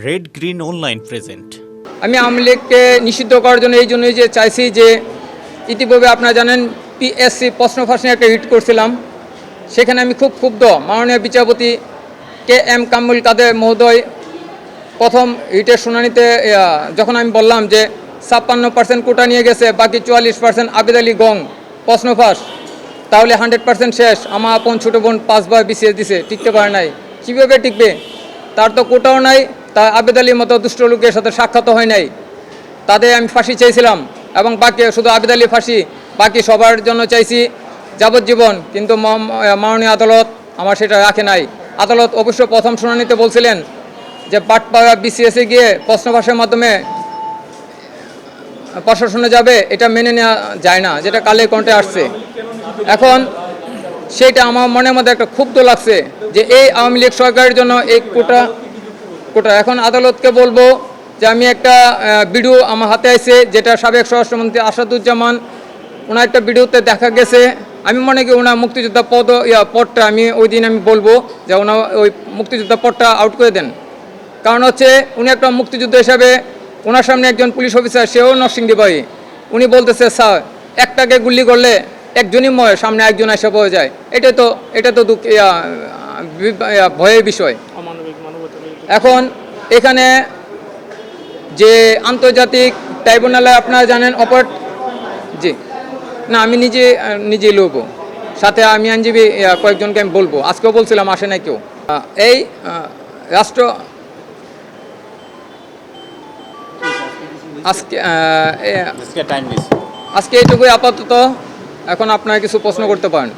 Red green online present আমি আওয়ামী লীগকে নিষিদ্ধ করার জন্য এই জন্যই যে চাইছি যে ইতিপূর্বে আপনারা জানেন পিএসসি প্রশ্ন ফাঁসনে একটা হিট করছিলাম। সেখানে আমি খুব ক্ষুব্ধ। মাননীয় বিচারপতি কে এম কামুল কাদের মহোদয় প্রথম হিটের শুনানিতে যখন আমি বললাম যে ছাপ্পান্ন পার্সেন্ট কোটা নিয়ে গেছে, বাকি চুয়াল্লিশ পার্সেন্ট আবেদ আলী গং, প্রশ্ন ফাঁস, তাহলে হান্ড্রেড পার্সেন্ট শেষ। আমার আপন ছোটো বোন পাঁচবার বিসিএস দিছে, টিকতে পারে নাই। কীভাবে টিকবে? তার তো কোটাও নাই। তা আবেদ আলীর মতো দুষ্ট লোকের সাথে সাক্ষাৎ হয় নাই। তাদের আমি ফাঁসি চাইছিলাম এবং বাকি শুধু আবেদ আলী ফাঁসি, বাকি সবার জন্য চাইছি যাবজ্জীবন। কিন্তু মাননীয় আদালত আমার সেটা রাখে নাই। আদালত অবশ্য প্রথম শুনানিতে বলছিলেন যে পাটপাড়া বিসিএসে গিয়ে প্রশ্নভাষের মাধ্যমে প্রশাসনে যাবে, এটা মেনে নেওয়া যায় না, যেটা কালে কণ্ঠে আসছে। এখন সেটা আমার মনের মধ্যে একটা ক্ষুব্ধ লাগছে যে এই আওয়ামী লীগ সরকারের জন্য এই কোটা কোটা। এখন আদালতকে বলব যে আমি একটা ভিডিও আমার হাতে আছে যেটা সাবেক স্বরাষ্ট্রমন্ত্রী আসাদুজ্জামান, ওনার একটা ভিডিওতে দেখা গেছে। আমি মনে করি ওনার মুক্তিযোদ্ধা পদ, ইয়া, পদটা আমি ওই দিন আমি বলব যে ওনার ওই মুক্তিযোদ্ধা পদটা আউট করে দেন। কারণ হচ্ছে উনি একটা মুক্তিযুদ্ধ হিসাবে ওনার সামনে একজন পুলিশ অফিসার, সেও নরসিংদীবাই উনি বলতেছে, স্যার, একটাকে গুলি করলে একজনই ময় সামনে একজন এসে পড়ে যায়। এটা তো এটা তো দুঃখ ভয়ের বিষয়। এখন এখানে যে আন্তর্জাতিক ট্রাইব্যুনালে আপনারা জানেন অপর জি। না আমি নিজে নিজে নিজেই সাথে আমি আইনজীবী কয়েকজনকে আমি বলব। আজকেও বলছিলাম আসে না কেউ। এই রাষ্ট্র আজকে আজকে এইটুকুই আপাতত। এখন আপনারা কিছু প্রশ্ন করতে পারেন।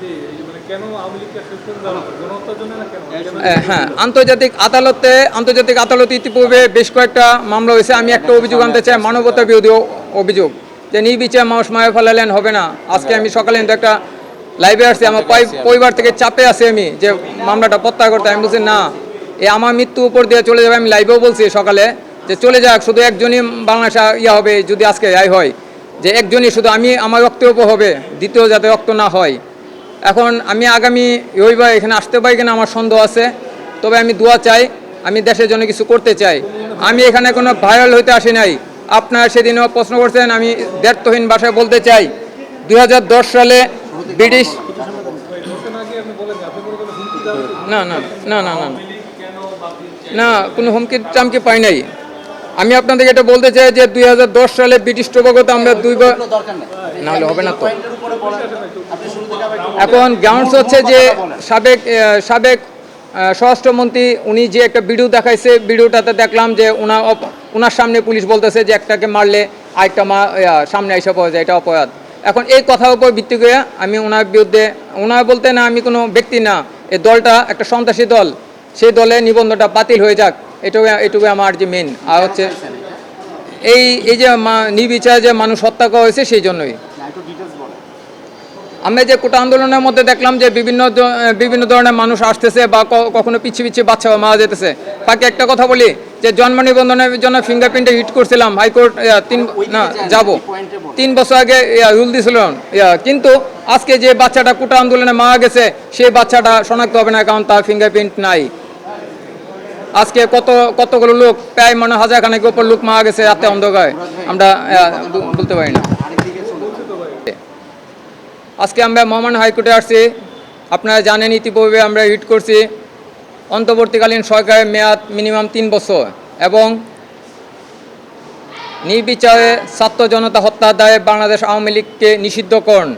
হ্যাঁ আন্তর্জাতিক আদালতে আন্তর্জাতিক আদালতে ইতিপূর্বে বেশ কয়েকটা মামলা হয়েছে। আমি একটা অভিযোগ আনতে চাই, মানবতা বিরোধী অভিযোগ। যে নির্বিচার মানুষ মারে ফেলালেন, হবে না। আজকে আমি সকালে কিন্তু একটা লাইভে আসছি, আমার পরি- পরিবার থেকে চাপে আছে আমি যে মামলাটা প্রত্যাহার করতে। আমি বলছি, না, এ আমার মৃত্যু উপর দিয়ে চলে যাবে। আমি লাইভেও বলছি সকালে যে চলে যাক, শুধু একজনই বাংলাদেশে ইয়া হবে, যদি আজকে রায় হয়। যে একজনই শুধু আমি, আমার রক্তের উপর হবে, দ্বিতীয় যাতে রক্ত না হয়। এখন আমি আগামী রবিবার এখানে আসতে পারি কিনা আমার সন্দেহ আছে। তবে আমি দোয়া চাই, আমি দেশের জন্য কিছু করতে চাই। আমি এখানে কোনো ভাইরাল হইতে আসি নাই। আপনারা সেদিনও প্রশ্ন করছেন, আমি দ্ব্যর্থহীন ভাষায় বলতে চাই। দুই সালে ব্রিটিশ না না না না না না। কোনো হুমকি টামকি পাই নাই। আমি আপনাদেরকে এটা বলতে চাই যে দুই হাজার দশ সালে ব্রিটিশ টোবাগোতে আমরা দুইবার না হলে হবে না তো। এখন গ্রাউন্ডস হচ্ছে যে সাবেক সাবেক স্বরাষ্ট্রমন্ত্রী উনি যে একটা ভিডিও দেখাইছে ভিডিওটাতে দেখলাম যে ওনার ওনার সামনে পুলিশ বলতেছে যে একটাকে মারলে আরেকটা মা সামনে এসে পাওয়া যায় এটা অপরাধ। এখন এই কথার উপর ভিত্তি করে আমি ওনার বিরুদ্ধে ওনার বলতে না আমি কোনো ব্যক্তি না এই দলটা একটা সন্ত্রাসী দল। সেই দলে নিবন্ধনটা বাতিল হয়ে যাক। এটুকু এটুকু আমার যে মেন আর হচ্ছে এই এই যে নির্বিচারে যে মানুষ হত্যা করা হয়েছে সেই জন্যই। আমরা যে কোটা আন্দোলনের মধ্যে দেখলাম যে বিভিন্ন বিভিন্ন ধরনের মানুষ আসতেছে বা কখনো পিছিয়ে পিছিয়ে বাচ্চা মারা যেতেছে। বাকি একটা কথা বলি যে জন্ম নিবন্ধনের জন্য ফিঙ্গারপ্রিন্টে হিট করছিলাম হাইকোর্ট তিন না যাব। তিন বছর আগে রুল ইয়া, কিন্তু আজকে যে বাচ্চাটা কোটা আন্দোলনে মারা গেছে সেই বাচ্চাটা শনাক্ত হবে না কারণ তার ফিঙ্গারপ্রিন্ট নাই। আজকে কত, কতগুলো লোক, প্রায় মনে হাজার খানেক উপর লোক মারা গেছে রাতে অন্ধকারে। আমরা বলতে পারি না। আজকে আমরা মহামান্য হাইকোর্টে আসছি। আপনারা জানেন, ইতিপূর্বে আমরা হিট করছি। অন্তর্বর্তীকালীন সরকারের মেয়াদ মিনিমাম তিন বছর এবং নির্বিচারে ছাত্র জনতা হত্যার দায়ে বাংলাদেশ আওয়ামী লীগকে নিষিদ্ধকরণ।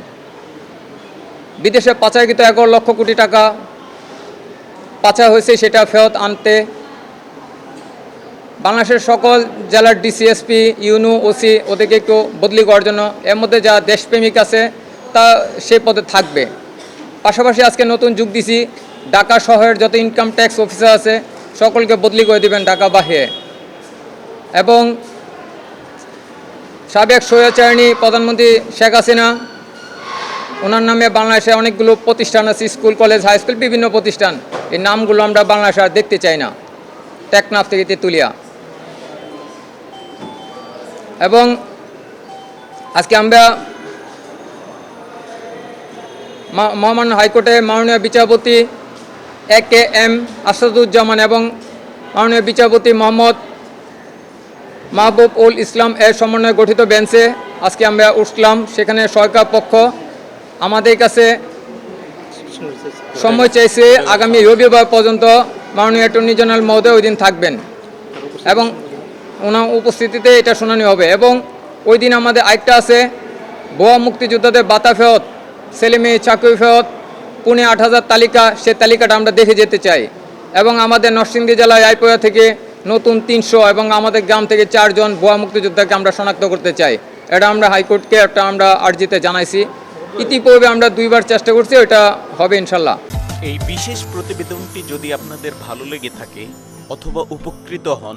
বিদেশে পাচারকৃত এগারো লক্ষ কোটি টাকা পাচার হয়েছে, সেটা ফেরত আনতে বাংলাদেশের সকল জেলার ডিসিএসপি ইউনু, ওসি ওদেরকে একটু বদলি করার জন্য এর মধ্যে যা দেশপ্রেমিক আছে, তা সেই পদে থাকবে। পাশাপাশি আজকে নতুন যুগ দিছি, ঢাকা শহরের যত ইনকাম ট্যাক্স অফিসার আছে, সকলকে বদলি করে দিবেন ঢাকা বাহিরে। এবং সাবেক স্বৈরাচারিণী প্রধানমন্ত্রী শেখ হাসিনা, ওনার নামে বাংলাদেশে অনেকগুলো প্রতিষ্ঠান আছে, স্কুল, কলেজ, হাই স্কুল, বিভিন্ন প্রতিষ্ঠান। এই নামগুলো আমরা বাংলাদেশে আর দেখতে চাই না। টেকনাফ থেকে তেঁতুলিয়া। এবং আজকে আমরা মহামান্য হাইকোর্টে মাননীয় বিচারপতি এ কে এম আসাদুজ্জামান এবং মাননীয় বিচারপতি মোহাম্মদ মাহবুব উল ইসলাম এর সমন্বয়ে গঠিত বেঞ্চে আজকে আমরা উঠলাম। সেখানে সরকার পক্ষ আমাদের কাছে সময় চাইছে আগামী রবিবার পর্যন্ত মাননীয় অ্যাটর্নি জেনারেল মহোদয় ওই দিন থাকবেন এবং ওনার উপস্থিতিতে এটা শুনানি হবে। এবং ওই দিন আমাদের আরেকটা আছে, ভুয়া মুক্তিযোদ্ধাদের বাতা ফেরত, ছেলে মেয়ে চাকরি ফেরত, পুনে আট হাজার তালিকা, সে তালিকাটা আমরা দেখে যেতে চাই। এবং আমাদের নরসিংদী জেলায় রায়পুরা থেকে নতুন তিনশো এবং আমাদের গ্রাম থেকে চারজন ভুয়া মুক্তিযোদ্ধাকে আমরা শনাক্ত করতে চাই। এটা আমরা হাইকোর্টকে একটা আমরা আর্জিতে জানাইছি। ইতিপূর্বে আমরা দুইবার চেষ্টা করছি এটা হবে ইনশাল্লাহ। এই বিশেষ প্রতিবেদনটি যদি আপনাদের ভালো লেগে থাকে অথবা উপকৃত হন